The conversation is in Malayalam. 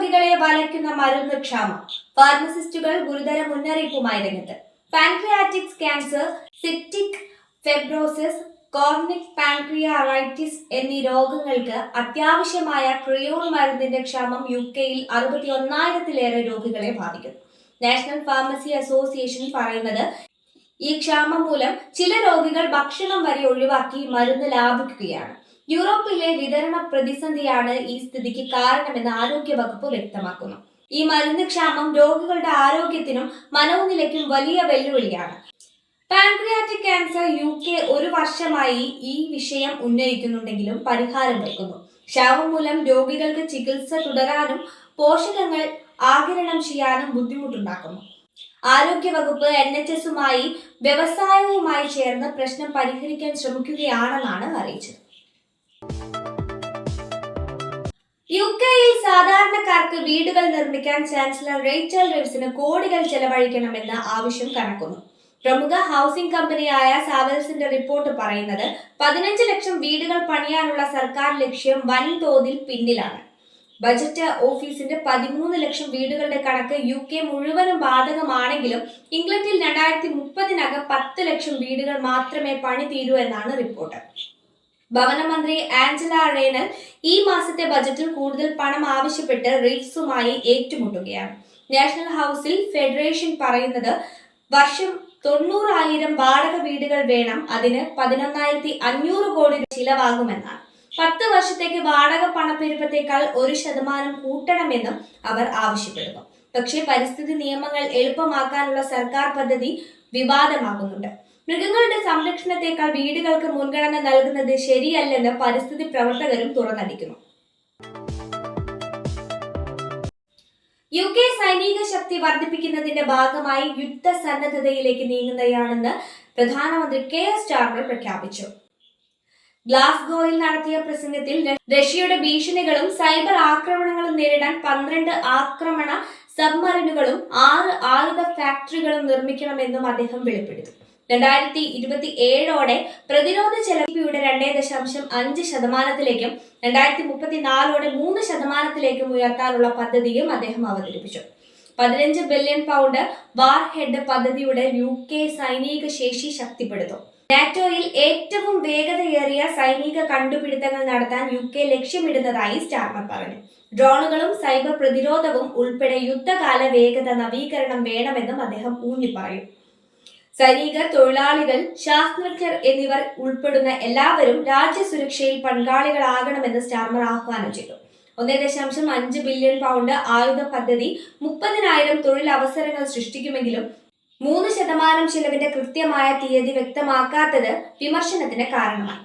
രോഗികളെ വലയ്ക്കുന്ന മരുന്ന് ക്ഷാമം. ഫാർമസിസ്റ്റുകൾ ഗുരുതര മുന്നറിയിപ്പുമായി രംഗത്ത്. പാൻക്രിയാറ്റിക് ക്യാൻസർ സിപ്റ്റിക് ഫെബ്രോസിസ് കോർണിക് പാൻക്രിയാറൈറ്റിസ് എന്നീ രോഗങ്ങൾക്ക് അത്യാവശ്യമായ ക്രിയോൺ മരുന്നിന്റെ ക്ഷാമം യു കെയിൽ അറുപത്തി ഒന്നായിരത്തിലേറെ രോഗികളെ ബാധിക്കുന്നു. നാഷണൽ ഫാർമസി അസോസിയേഷൻ പറയുന്നത് ഈ ക്ഷാമം മൂലം ചില രോഗികൾ ഭക്ഷണം വരെ ഒഴിവാക്കി മരുന്ന് ലാഭിക്കുകയാണ്. യൂറോപ്പിലെ വിതരണ പ്രതിസന്ധിയാണ് ഈ സ്ഥിതിക്ക് കാരണമെന്ന് ആരോഗ്യ വകുപ്പ് വ്യക്തമാക്കുന്നു. ഈ മരുന്ന് ക്ഷാമം രോഗികളുടെ ആരോഗ്യത്തിനും മനോനിലയ്ക്കും വലിയ വെല്ലുവിളിയാണ്. പാൻക്രിയാറ്റിക് ക്യാൻസർ യു കെ ഒരു വർഷമായി ഈ വിഷയം ഉന്നയിക്കുന്നുണ്ടെങ്കിലും പരിഹാരം വയ്ക്കുന്നു ക്ഷാമം മൂലം രോഗികൾക്ക് ചികിത്സ തുടരാനും പോഷകങ്ങൾ ആകിരണം ചെയ്യാനും ബുദ്ധിമുട്ടുണ്ടാക്കുന്നു. ആരോഗ്യ വകുപ്പ് എൻ എച്ച് എസുമായി വ്യവസായവുമായി ചേർന്ന് പ്രശ്നം പരിഹരിക്കാൻ ശ്രമിക്കുകയാണെന്നാണ് അറിയിച്ചത്. യു കെയിൽ സാധാരണക്കാർക്ക് വീടുകൾ നിർമ്മിക്കാൻ ചാൻസലർ റേച്ചൽ റിവ്സിന് കോടികൾ ചെലവഴിക്കണമെന്ന ആവശ്യം കണക്കുന്നു. പ്രമുഖ ഹൗസിംഗ് കമ്പനിയായ സാവൽസിന്റെ റിപ്പോർട്ട് പറയുന്നത് പതിനഞ്ച് ലക്ഷം വീടുകൾ പണിയാനുള്ള സർക്കാർ ലക്ഷ്യം വൻതോതിൽ പിന്നിലാണ്. ബജറ്റ് ഓഫീസിന്റെ പതിമൂന്ന് ലക്ഷം വീടുകളുടെ കണക്ക് യു കെ മുഴുവനും ബാധകമാണെങ്കിലും ഇംഗ്ലണ്ടിൽ രണ്ടായിരത്തി മുപ്പതിനകം പത്ത് ലക്ഷം വീടുകൾ മാത്രമേ പണി തീരൂ എന്നാണ് റിപ്പോർട്ട്. ഭവനമന്ത്രി ആഞ്ചല റേനൽ ഈ മാസത്തെ ബജറ്റിൽ കൂടുതൽ പണം ആവശ്യപ്പെട്ട് റീറ്റ്സുമായി ഏറ്റുമുട്ടുകയാണ്. നാഷണൽ ഹൗസിൽ ഫെഡറേഷൻ പറയുന്നത് വർഷം തൊണ്ണൂറായിരം വാടക വീടുകൾ വേണം അതിന് പതിനൊന്നായിരത്തി അഞ്ഞൂറ് കോടി ചിലവാകുമെന്നാണ്. പത്ത് വർഷത്തേക്ക് വാടക പണപ്പെരുപ്പത്തേക്കാൾ ഒരു ശതമാനം കൂട്ടണമെന്നും അവർ ആവശ്യപ്പെടുന്നു. പക്ഷേ പരിസ്ഥിതി നിയമങ്ങൾ എളുപ്പമാക്കാനുള്ള സർക്കാർ പദ്ധതി വിവാദമാകുന്നുണ്ട്. മൃഗങ്ങളുടെ സംരക്ഷണത്തെക്കാൾ വീടുകൾക്ക് മുൻഗണന നൽകുന്നത് ശരിയല്ലെന്ന് പരിസ്ഥിതി പ്രവർത്തകരും തുറന്നടിക്കുന്നു. യു കെ സൈനിക ശക്തി വർദ്ധിപ്പിക്കുന്നതിന്റെ ഭാഗമായി യുദ്ധ സന്നദ്ധതയിലേക്ക് നീങ്ങുകയാണെന്ന് പ്രധാനമന്ത്രി കെ എസ് ചാർമർ പ്രഖ്യാപിച്ചു. ഗ്ലാസ്ഗോയിൽ നടത്തിയ പ്രസംഗത്തിൽ റഷ്യയുടെ ഭീഷണികളും സൈബർ ആക്രമണങ്ങളും നേരിടാൻ പന്ത്രണ്ട് ആക്രമണ സബ്മറീനുകളും ആറ് ആയുധ ഫാക്ടറികളും നിർമ്മിക്കണമെന്നും അദ്ദേഹം വെളിപ്പെടുത്തി. രണ്ടായിരത്തി ഇരുപത്തി ഏഴോടെ പ്രതിരോധ ചെലവിയുടെ രണ്ടേ ദശാംശം അഞ്ച് ശതമാനത്തിലേക്കും രണ്ടായിരത്തി മുപ്പത്തിനാലോടെ മൂന്ന് ശതമാനത്തിലേക്കും ഉയർത്താനുള്ള പദ്ധതിയും അദ്ദേഹം അവതരിപ്പിച്ചു. പതിനഞ്ച് ബില്യൺ പൗണ്ട് വാർ ഹെഡ് പദ്ധതിയുടെ യു കെ സൈനിക ശേഷി ശക്തിപ്പെടുത്തും. നാറ്റോയിൽ ഏറ്റവും വേഗതയേറിയ സൈനിക കണ്ടുപിടുത്തങ്ങൾ നടത്താൻ യു കെ ലക്ഷ്യമിടുന്നതായി സ്റ്റാർമർ പറഞ്ഞു. ഡ്രോണുകളും സൈബർ പ്രതിരോധവും ഉൾപ്പെടെ യുദ്ധകാല വേഗത നവീകരണം വേണമെന്നും അദ്ദേഹം ഊന്നി പറയും സൈനികർ തൊഴിലാളികൾ ശാസ്ത്രജ്ഞർ എന്നിവർ ഉൾപ്പെടുന്ന എല്ലാവരും രാജ്യസുരക്ഷയിൽ പങ്കാളികളാകണമെന്ന് സ്റ്റാർമർ ആഹ്വാനം ചെയ്തു. ഒന്നേ ദശാംശം അഞ്ച് ബില്യൺ പൗണ്ട് ആയുധ പദ്ധതി മുപ്പതിനായിരം തൊഴിലവസരങ്ങൾ സൃഷ്ടിക്കുമെങ്കിലും മൂന്ന് ശതമാനം ചിലവിന്റെ കൃത്യമായ തീയതി വ്യക്തമാക്കാത്തത് വിമർശനത്തിന് കാരണമായി.